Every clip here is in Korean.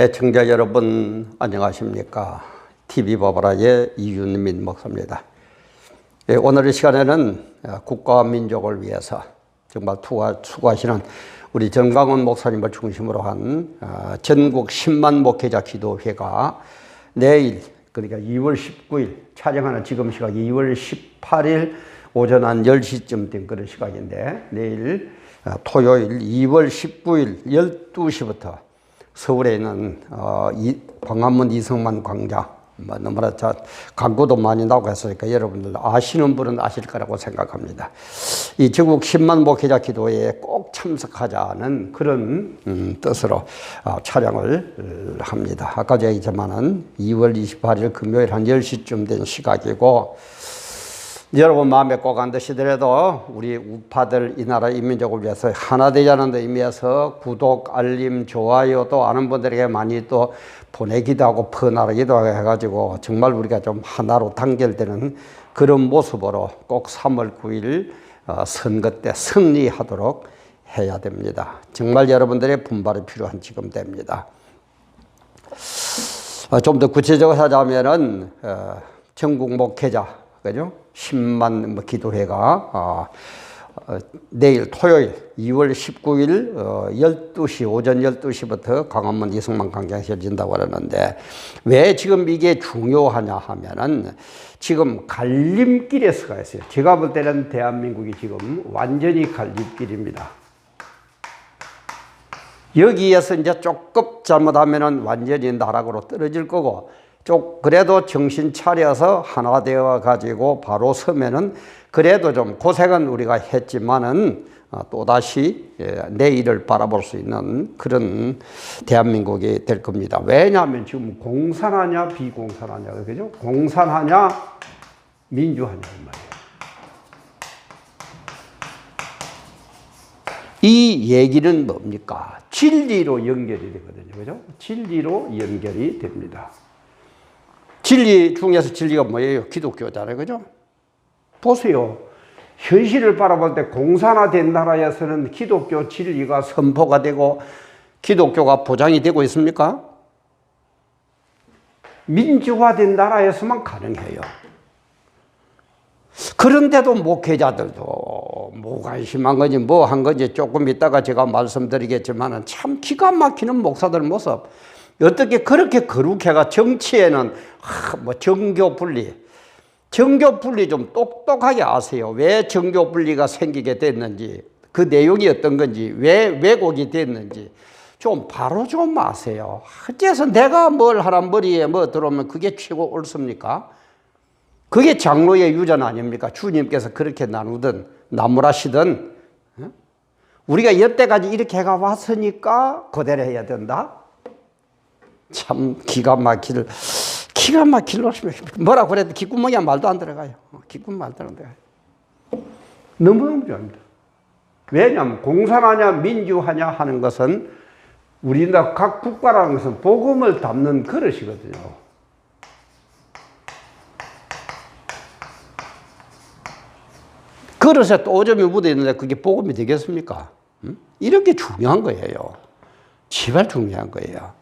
애청자 여러분 안녕하십니까? TV 바바라의 이윤민 목사입니다. 예, 오늘 이 시간에는 어, 국가와 민족을 위해서 정말 투하, 수고하시는 우리 정강원 목사님을 중심으로 한 어, 전국 10만 목회자 기도회가 내일 그러니까 2월 19일 촬영하는 지금 시각 2월 18일 오전 한 10시쯤 된 그런 시각인데 내일 어, 토요일 2월 19일 12시부터 서울에 있는 어, 이, 광화문 이성만 광장 뭐 너무나 저 광고도 많이 나오고 했으니까 여러분들 아시는 분은 아실 거라고 생각합니다. 이 전국 10만 목회자 기도회에 꼭 참석하자는 그런 음, 뜻으로 어, 촬영을 어, 합니다. 아까 제가 얘기했지만은 2월 28일 금요일 한 10시쯤 된 시각이고 여러분 마음에 꼭 안 드시더라도 우리 우파들 이 나라 인민족을 위해서 하나 되자는 의미에서 구독, 알림, 좋아요 또 아는 분들에게 많이 또 보내기도 하고 퍼나르기도 하고 해가지고 정말 우리가 좀 하나로 단결되는 그런 모습으로 꼭 3월 9일 어, 선거 때 승리하도록 해야 됩니다. 정말 여러분들의 분발이 필요한 지금 됩니다. 어, 좀더 구체적으로 하자면은 어, 전국 목회자 그죠? 10만 뭐 기도회가 어, 어, 내일 토요일 2월 19일 어, 12시 오전 12시부터 광화문 이승만 광장에서 열린다고 그러는데 왜 지금 이게 중요하냐 하면은 지금 갈림길에 서가 있어요. 제가 볼 때는 대한민국이 지금 완전히 갈림길입니다. 여기에서 이제 조금 잘못하면은 완전히 나락으로 떨어질 거고 쪽 그래도 정신 차려서 하나 되어 가지고 바로 서면은 그래도 좀 고생은 우리가 했지만은 어, 또다시 예, 내일을 바라볼 수 있는 그런 대한민국이 될 겁니다. 왜냐하면 지금 공산하냐 비공산하냐 그죠? 공산하냐 민주하냐 이 말이에요. 이 얘기는 뭡니까? 진리로 연결이 되거든요. 그죠? 진리로 연결이 됩니다. 진리 중에서 진리가 뭐예요? 기독교잖아요. 그죠? 보세요. 현실을 바라볼 때 공산화된 나라에서는 기독교 진리가 선포가 되고 기독교가 보장이 되고 있습니까? 민주화된 나라에서만 가능해요. 그런데도 목회자들도 무관심한 건지 뭐 한 건지 조금 이따가 제가 말씀드리겠지만 참 기가 막히는 목사들 모습. 어떻게 그렇게 거룩해가 정치에는 하, 뭐 정교 분리, 정교 분리 좀 똑똑하게 아세요. 왜 정교 분리가 생기게 됐는지, 그 내용이 어떤 건지, 왜 왜곡이 됐는지 좀 바로 좀 아세요. 어째서 내가 뭘 하란 머리에 뭐 들어오면 그게 최고 옳습니까? 그게 장로의 유전 아닙니까? 주님께서 그렇게 나누든 나무라시든 우리가 여태까지 이렇게 해가 왔으니까 그대로 해야 된다. 참 기가 막힐 기가 막힐 놈이 뭐라 그래도 기구멍이야 말도 안 들어가요. 기구 말도 안 들어가요. 너무너무 좋아합니다. 왜냐하면 공산하냐 민주하냐 하는 것은 우리나라 각 국가라는 것은 복음을 담는 그릇이거든요. 그릇에 또 오점이 묻어 있는데 그게 복음이 되겠습니까? 음? 이렇게 중요한 거예요. 제발 중요한 거예요.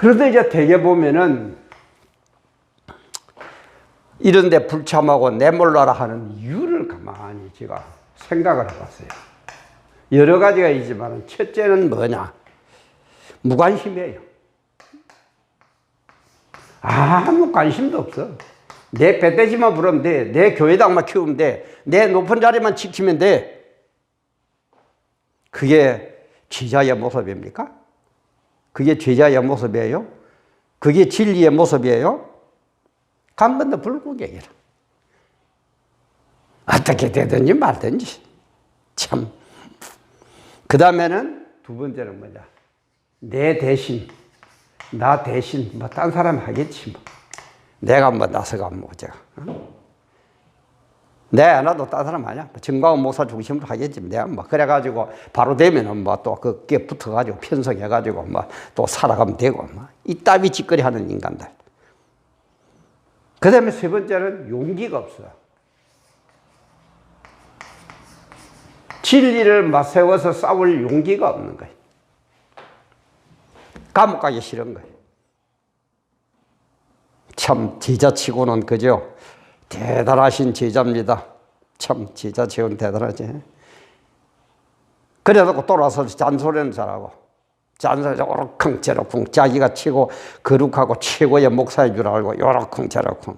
그런데 이제 대개 보면은 이런데 불참하고 내몰라라 하는 이유를 가만히 제가 생각을 해봤어요. 여러 가지가 있지만 첫째는 뭐냐? 무관심이에요. 아무 관심도 없어. 내 배돼지만 부르면 돼. 내 교회당만 키우면 돼. 내 높은 자리만 지키면 돼. 그게 지자의 모습입니까? 그게 제자의 모습이에요? 그게 진리의 모습이에요? 간번도 불구경이라. 어떻게 되든지 말든지. 참. 그 다음에는 두 번째는 뭐냐. 내 대신, 나 대신, 뭐, 딴 사람 하겠지, 뭐. 내가 뭐, 나서가 뭐, 제가. 어? 내 나도 딴 사람 아니야. 정광훈 목사 중심으로 하겠지. 내가 뭐 그래가지고 바로 되면은 뭐 또 그게 붙어가지고 편성해가지고 뭐 또 살아가면 되고 뭐 이따위 짓거리 하는 인간들. 그 다음에 세 번째는 용기가 없어. 진리를 맞세워서 싸울 용기가 없는 거예요. 감옥 가기 싫은 거예요. 참 제자치고는 그죠? 대단하신 제자입니다. 참 제자치고는 대단하지. 그래도 돌아서 잔소리는 잘하고 잔소리 오락쿵 저락쿵 자기가 치고 거룩하고 최고의 목사인 줄 알고 요락쿵 저락쿵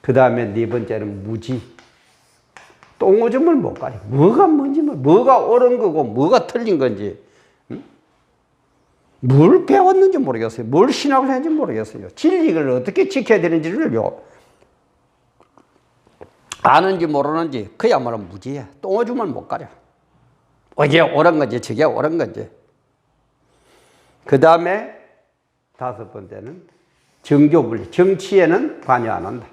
그 다음에 네 번째는 무지 똥오줌을 못 가려 뭐가 뭔지 뭐, 뭐가 옳은 거고 뭐가 틀린 건지 응? 뭘 배웠는지 모르겠어요 뭘 신학을 했는지 모르겠어요 진리를 어떻게 지켜야 되는지를요 아는지 모르는지 그야말로 무지야 똥오줌을 못 가려 어제 옳은 건지 저게 옳은 건지. 그 다음에 다섯 번째는 정교분리. 정치에는 관여 안 한다.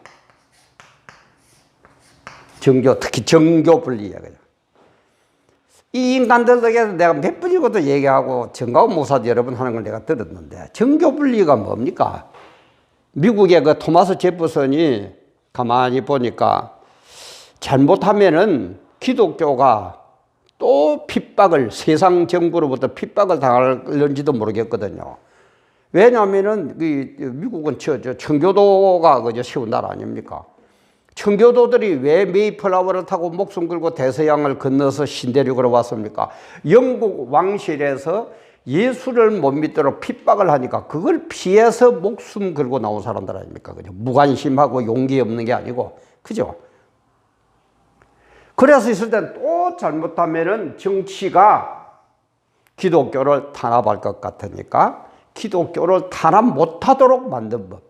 정교, 특히 정교분리야. 이 인간들 에게 내가 몇 번이고도 얘기하고 정가운 모사도 여러 번 하는 걸 내가 들었는데 정교분리가 뭡니까? 미국의 그 토마스 제프슨이 가만히 보니까 잘못하면은 기독교가 또 핍박을 세상 정부로부터 핍박을 당할는지도 모르겠거든요. 왜냐하면은 이 미국은 저, 저 청교도가 그저 세운 나라 아닙니까? 청교도들이 왜 메이플라워를 타고 목숨 걸고 대서양을 건너서 신대륙으로 왔습니까? 영국 왕실에서 예수를 못 믿도록 핍박을 하니까 그걸 피해서 목숨 걸고 나온 사람들 아닙니까? 그죠? 무관심하고 용기 없는 게 아니고, 그죠? 그래서 있을 땐 또 잘못하면은 정치가 기독교를 탄압할 것 같으니까 기독교를 탄압 못하도록 만든 법.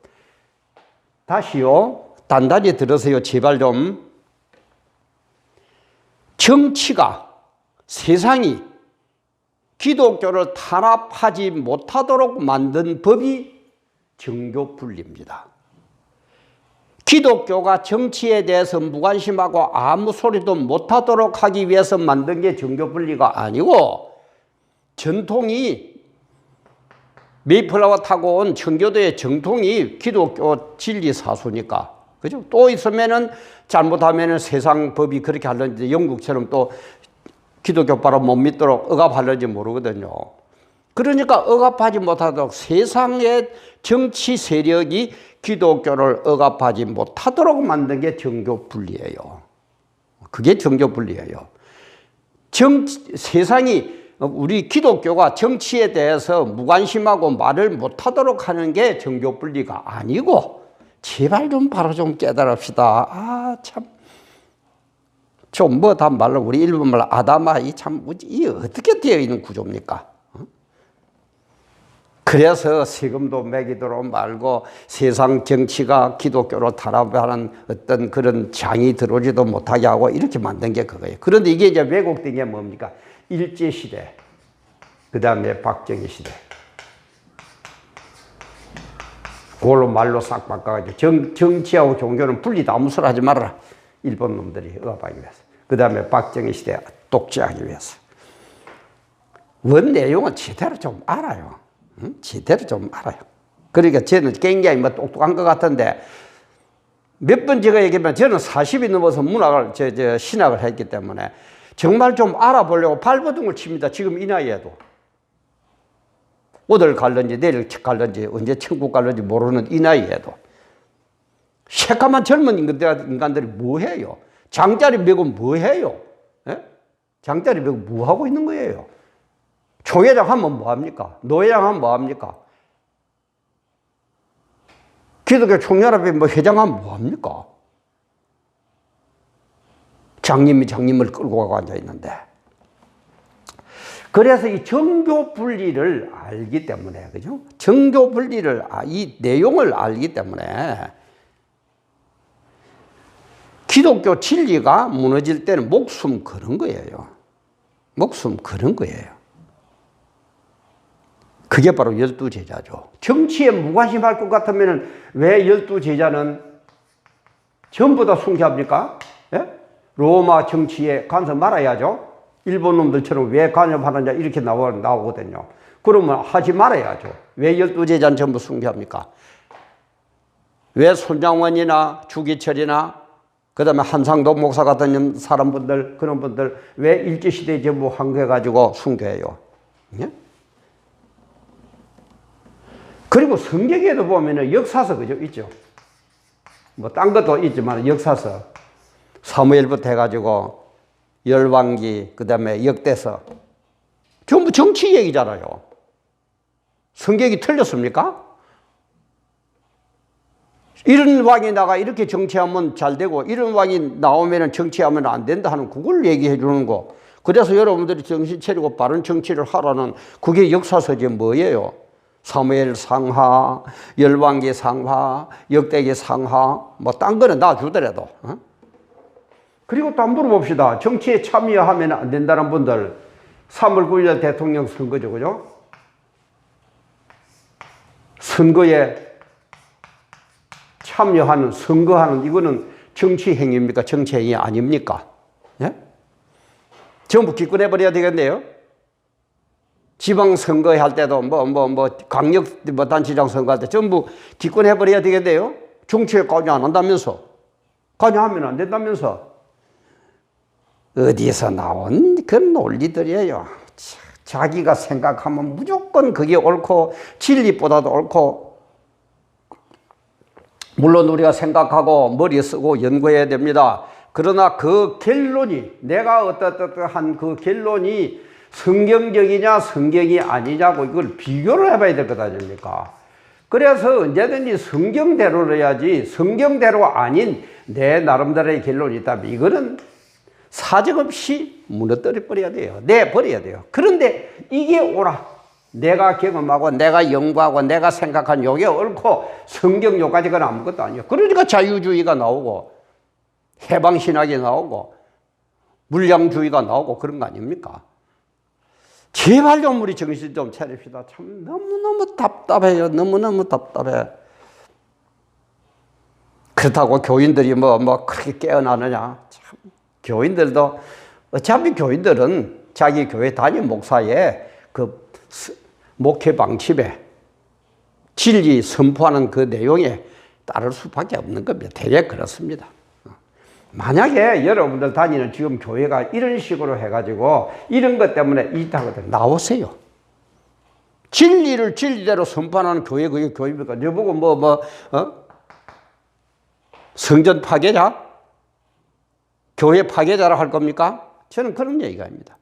다시요. 단단히 들으세요. 제발 좀. 정치가 세상이 기독교를 탄압하지 못하도록 만든 법이 정교 분리입니다. 기독교가 정치에 대해서 무관심하고 아무 소리도 못하도록 하기 위해서 만든 게 정교 분리가 아니고 전통이 메이플라워 타고 온 청교도의 정통이 기독교 진리 사수니까 그죠? 또 있으면은 잘못하면은 세상 법이 그렇게 하려는지 영국처럼 또 기독교 바로 못 믿도록 억압하려는지 모르거든요. 그러니까 억압하지 못하도록 세상의 정치 세력이 기독교를 억압하지 못하도록 만든 게 정교 분리예요. 그게 정교 분리예요. 정 세상이 우리 기독교가 정치에 대해서 무관심하고 말을 못하도록 하는 게 정교 분리가 아니고 제발 좀 바로 좀 깨달읍시다. 아 참. 좀 뭐 다 말로 우리 일본말로 아다마 이참 이 어떻게 되어 있는 구조입니까? 그래서 세금도 매기도록 말고 세상 정치가 기독교로 탄압하는 어떤 그런 장이 들어오지도 못하게 하고 이렇게 만든 게 그거예요. 그런데 이게 이제 왜곡된 게 뭡니까? 일제시대, 그 다음에 박정희 시대. 그걸로 말로 싹 바꿔가지고 정, 정치하고 종교는 분리다. 아무 소리 하지 말아라. 일본 놈들이 억압하기 위해서. 그 다음에 박정희 시대 독재하기 위해서. 원 내용은 제대로 좀 알아요. 응? 제대로 좀 알아요. 그러니까 저는 굉장히 뭐 똑똑한 것 같은데 몇 번 제가 얘기하면 저는 40이 넘어서 문학을, 저, 저 신학을 했기 때문에 정말 좀 알아보려고 발버둥을 칩니다. 지금 이 나이에도. 오늘 갈는지 내일 갈는지 언제 천국 갈는지 모르는 이 나이에도. 새까만 젊은 인간들이 뭐 해요? 장자리 메고 뭐 해요? 예? 장자리 메고 뭐 하고 있는 거예요? 총회장 하면 뭐 합니까? 노회장 하면 뭐 합니까? 기독교 총연합회 뭐 회장하면 뭐 합니까? 장님이 장님을 끌고 가고 앉아 있는데. 그래서 이 정교 분리를 알기 때문에, 그죠? 정교 분리를, 아, 이 내용을 알기 때문에 기독교 진리가 무너질 때는 목숨 그런 거예요. 목숨 그런 거예요. 그게 바로 열두 제자죠. 정치에 무관심할 것 같으면 왜 열두 제자는 전부 다 숭배합니까? 예? 로마 정치에 간섭 말아야죠. 일본 놈들처럼 왜 간섭하느냐 이렇게 나오, 나오거든요. 그러면 하지 말아야죠. 왜 열두 제자는 전부 숭배합니까? 왜 손장원이나 주기철이나 그 다음에 한상도 목사 같은 사람분들 그런 분들 왜 일제시대에 전부 한거해 가지고 숭배해요? 예? 그리고 성경에도 보면은 역사서 그죠? 있죠. 뭐 딴 것도 있지만 역사서 사무엘부터 해가지고 열왕기 그 다음에 역대서 전부 정치 얘기잖아요. 성경이 틀렸습니까? 이런 왕이 나가 이렇게 정치하면 잘 되고 이런 왕이 나오면 정치하면 안 된다 하는 그걸 얘기해 주는 거. 그래서 여러분들이 정신 차리고 바른 정치를 하라는 그게 역사서지 뭐예요? 사무엘 상하, 열왕기 상하, 역대기 상하, 뭐 딴 거는 놔주더라도. 어? 그리고 또 한번 물어봅시다. 정치에 참여하면 안 된다는 분들. 3월 9일 대통령 선거죠, 그죠? 선거에 참여하는, 선거하는, 이거는 정치 행위입니까? 정치 행위 아닙니까? 예? 전부 기권해 버려야 되겠네요. 지방선거 할 때도 뭐, 뭐, 뭐, 광역, 뭐, 단체장 선거 할 때 전부 기권해버려야 되겠네요. 정치에 관여 안 한다면서. 관여하면 안 된다면서. 어디서 나온 그런 논리들이에요. 자, 자기가 생각하면 무조건 그게 옳고, 진리보다도 옳고, 물론 우리가 생각하고 머리 쓰고 연구해야 됩니다. 그러나 그 결론이 내가 어떠어떠한 그 결론이 성경적이냐 성경이 아니냐고 이걸 비교를 해봐야 될 것 아닙니까? 그래서 언제든지 성경대로 해야지 성경대로 아닌 내 나름대로의 결론이 있다면 이거는 사정없이 무너뜨려 버려야 돼요. 내 버려야 돼요. 그런데 이게 옳아. 내가 경험하고 내가 연구하고 내가 생각한 요게 옳고 성경 요까지가 아무것도 아니에요. 그러니까 자유주의가 나오고 해방신학이 나오고 물량주의가 나오고 그런 거 아닙니까? 제발 좀 우리 정신 좀 차립시다. 참 너무너무 답답해요. 너무너무 답답해. 그렇다고 교인들이 뭐, 뭐, 그렇게 깨어나느냐. 참, 교인들도, 어차피 교인들은 자기 교회 담임 목사의 그 목회 방침에 진리 선포하는 그 내용에 따를 수밖에 없는 겁니다. 대략 그렇습니다. 만약에 여러분들 다니는 지금 교회가 이런 식으로 해가지고 이런 것 때문에 이따거든 나오세요. 진리를 진리대로 선포하는 교회 그게 교회입니까? 저보고 뭐 뭐 어? 성전 파괴자, 교회 파괴자라 할 겁니까? 저는 그런 얘기가 아닙니다.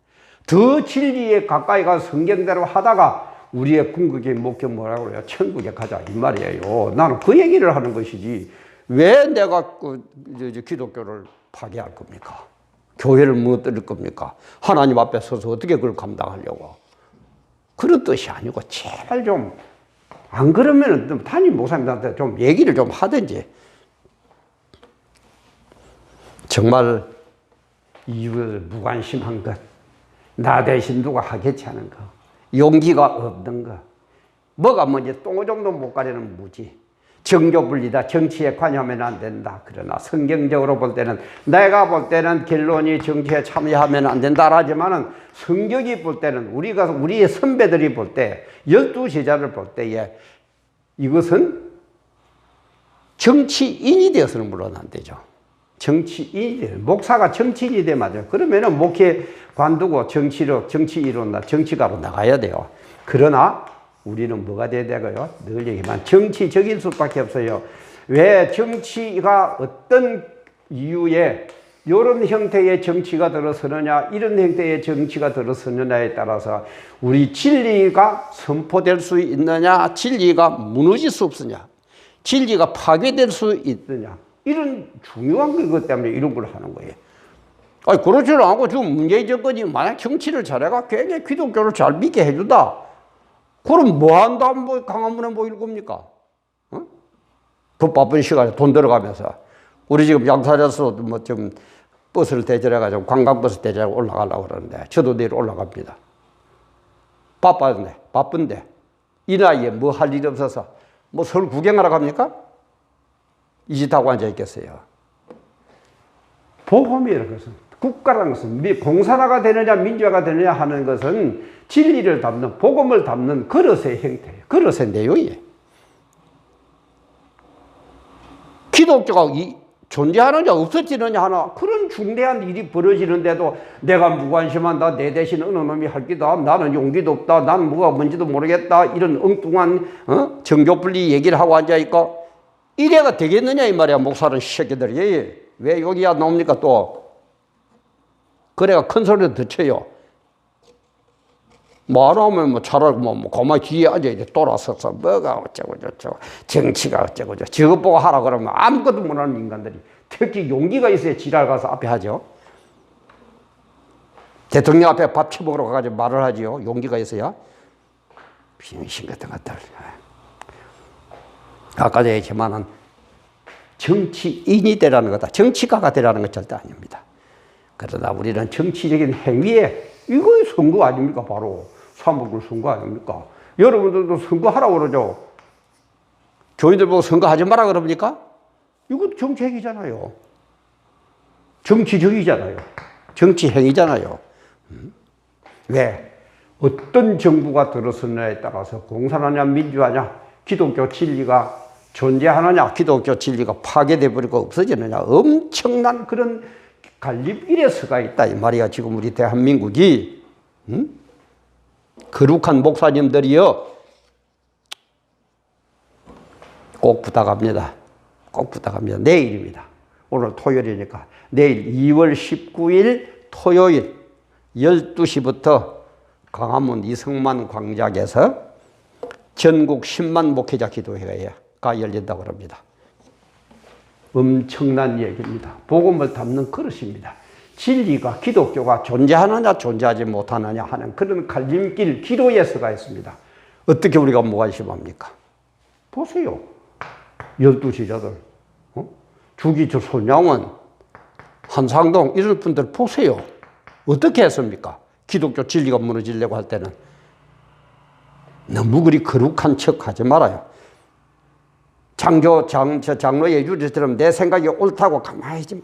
더 진리에 가까이 가 성경대로 하다가 우리의 궁극의 목표 뭐라고 그래요? 천국에 가자 이 말이에요. 나는 그 얘기를 하는 것이지 왜 내가 그 기독교를 파괴할 겁니까? 교회를 무너뜨릴 겁니까? 하나님 앞에 서서 어떻게 그걸 감당하려고? 그런 뜻이 아니고 제발 좀 안 그러면 담임 목사님한테 좀 얘기를 좀 하든지 정말 이유를 무관심한 것, 나 대신 누가 하겠지 하는 거, 용기가 없는 거, 뭐가 뭔지 똥 정도 못 가리는 무지. 정교 분리다. 정치에 관여하면 안 된다. 그러나 성경적으로 볼 때는 내가 볼 때는 결론이 정치에 참여하면 안 된다라지만은 성경이 볼 때는 우리가 우리의 선배들이 볼 때 열두 제자를 볼 때에 이것은 정치인이 되어서는 물론 안 되죠. 정치인이 돼. 목사가 정치인이 돼 맞아요. 그러면은 목회 관두고 정치로 정치 이론나 정치가로 나가야 돼요. 그러나 우리는 뭐가 돼야 되고요? 늘 얘기만 정치적인 수밖에 없어요. 왜 정치가 어떤 이유에 이런 형태의 정치가 들어서느냐, 이런 형태의 정치가 들어서느냐에 따라서 우리 진리가 선포될 수 있느냐, 진리가 무너질 수 없느냐, 진리가 파괴될 수 있느냐, 이런 중요한 것 때문에 이런 걸 하는 거예요. 아니, 그렇지 않고 지금 문재인 정권이 만약 정치를 잘해가 굉장히 기독교를 잘 믿게 해준다. 그럼 뭐 한다, 뭐 강화문에 뭐 읽습니까? 어? 그 바쁜 시간에 돈 들어가면서. 우리 지금 양산에서 뭐좀 버스를 대절해가지고 관광버스 대절하고 올라가려고 그러는데 저도 내일 올라갑니다. 바빠는데, 바쁜데. 이 나이에 뭐 할 일이 없어서 뭐 서울 구경하러 갑니까? 이 짓 하고 앉아 있겠어요. 보험이라는 것은 국가라는 것은 공산화가 되느냐 민주화가 되느냐 하는 것은 진리를 담는 복음을 담는 그릇의 형태예요. 그릇의 내용이에요. 기독교가 이 존재하느냐 없어지느냐 하나 그런 중대한 일이 벌어지는데도 내가 무관심한다 내 대신 어느 놈이 할 기다 나는 용기도 없다 나는 뭐가 뭔지도 모르겠다 이런 엉뚱한 어? 정교분리 얘기를 하고 앉아있고 이래가 되겠느냐 이 말이야 목사는 새끼들이 왜 여기야 나옵니까 또 그래가 큰 소리를 듣쳐요 말하면 뭐 차라리 뭐, 뭐 가만히 뒤에 앉아 이제 돌아서서 뭐가 어쩌고 저쩌고 정치가 어쩌고 저 저것 보고 하라 그러면 아무것도 못하는 인간들이 특히 용기가 있어야 지랄 가서 앞에 하죠. 대통령 앞에 밥 처먹으러 가가지고 말을 하지요. 용기가 있어야 병신 같은 것들. 아까도 얘기했지만은 정치인이 되라는 거다. 정치가가 되라는 건 절대 아닙니다. 그러나 우리는 정치적인 행위에 이거 선거 아닙니까? 바로 사목을 선거 아닙니까? 여러분들도 선거하라고 그러죠. 교인들 보고 선거하지 마라 그럽니까? 이거 정책이잖아요. 정치적이잖아요. 정치 행위잖아요. 음? 왜? 어떤 정부가 들어서느냐에 따라서 공산하냐 민주하냐 기독교 진리가 존재하느냐 기독교 진리가 파괴돼 버리고 없어지느냐 엄청난 그런 갈림길에 서가 있다. 이 말이야. 지금 우리 대한민국이 음? 거룩한 목사님들이요 꼭 부탁합니다. 꼭 부탁합니다. 내일입니다. 오늘 토요일이니까. 내일 2월 19일 토요일 12시부터 광화문 이승만 광장에서 전국 10만 목회자 기도회가 열린다고 합니다. 엄청난 얘기입니다. 복음을 담는 그릇입니다. 진리가 기독교가 존재하느냐 존재하지 못하느냐 하는 그런 갈림길 기로에 서가 있습니다. 어떻게 우리가 무관심합니까? 보세요. 열두 지자들, 어? 주기철 손양원, 한상동 이런 분들 보세요. 어떻게 했습니까? 기독교 진리가 무너지려고 할 때는 너무 그리 거룩한 척 하지 말아요. 장교, 장, 저 장로 예주들처럼 내 생각이 옳다고 가만히 있지 마.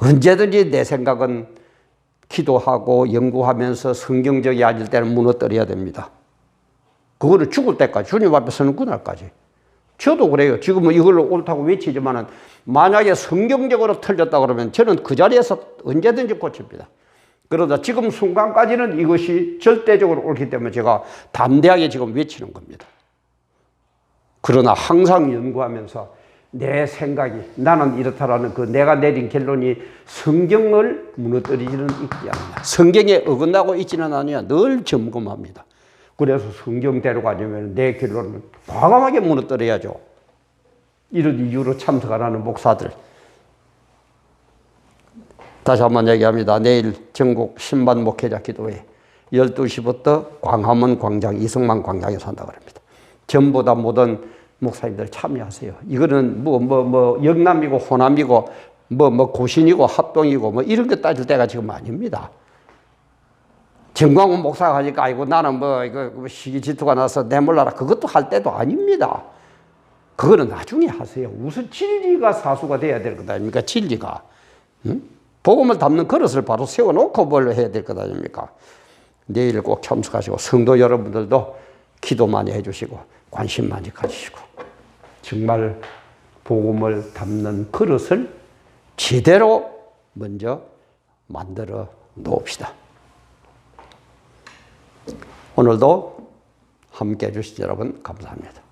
언제든지 내 생각은 기도하고 연구하면서 성경적이 아닐 때는 무너뜨려야 됩니다. 그거를 죽을 때까지, 주님 앞에 서는 그날까지. 저도 그래요. 지금은 이걸 옳다고 외치지만은 만약에 성경적으로 틀렸다 그러면 저는 그 자리에서 언제든지 고칩니다. 그러다 지금 순간까지는 이것이 절대적으로 옳기 때문에 제가 담대하게 지금 외치는 겁니다. 그러나 항상 연구하면서 내 생각이 나는 이렇다라는 그 내가 내린 결론이 성경을 무너뜨리지는 있지 않냐. 성경에 어긋나고 있지는 않냐. 늘 점검합니다. 그래서 성경대로 가려면 내 결론을 과감하게 무너뜨려야죠. 이런 이유로 참석하라는 목사들. 다시 한 번 얘기합니다. 내일 전국 10만 목회자 기도회 12시부터 광화문 광장, 이승만 광장에서 한다고 합니다. 전보다 모든 목사님들 참여하세요. 이거는 뭐, 뭐, 뭐, 영남이고 호남이고 뭐, 뭐, 고신이고 합동이고 뭐 이런 거 따질 때가 지금 아닙니다. 정광훈 목사가 하니까 아이고 나는 뭐 이거 시기 질투가 나서 내몰라라 그것도 할 때도 아닙니다. 그거는 나중에 하세요. 우선 진리가 사수가 돼야 될 것 아닙니까? 진리가. 응? 복음을 담는 그릇을 바로 세워놓고 뭘 해야 될 것 아닙니까? 내일 꼭 참석하시고 성도 여러분들도 기도 많이 해주시고 관심 많이 가지시고 정말 복음을 담는 그릇을 제대로 먼저 만들어 놓읍시다. 오늘도 함께 해주신 여러분 감사합니다.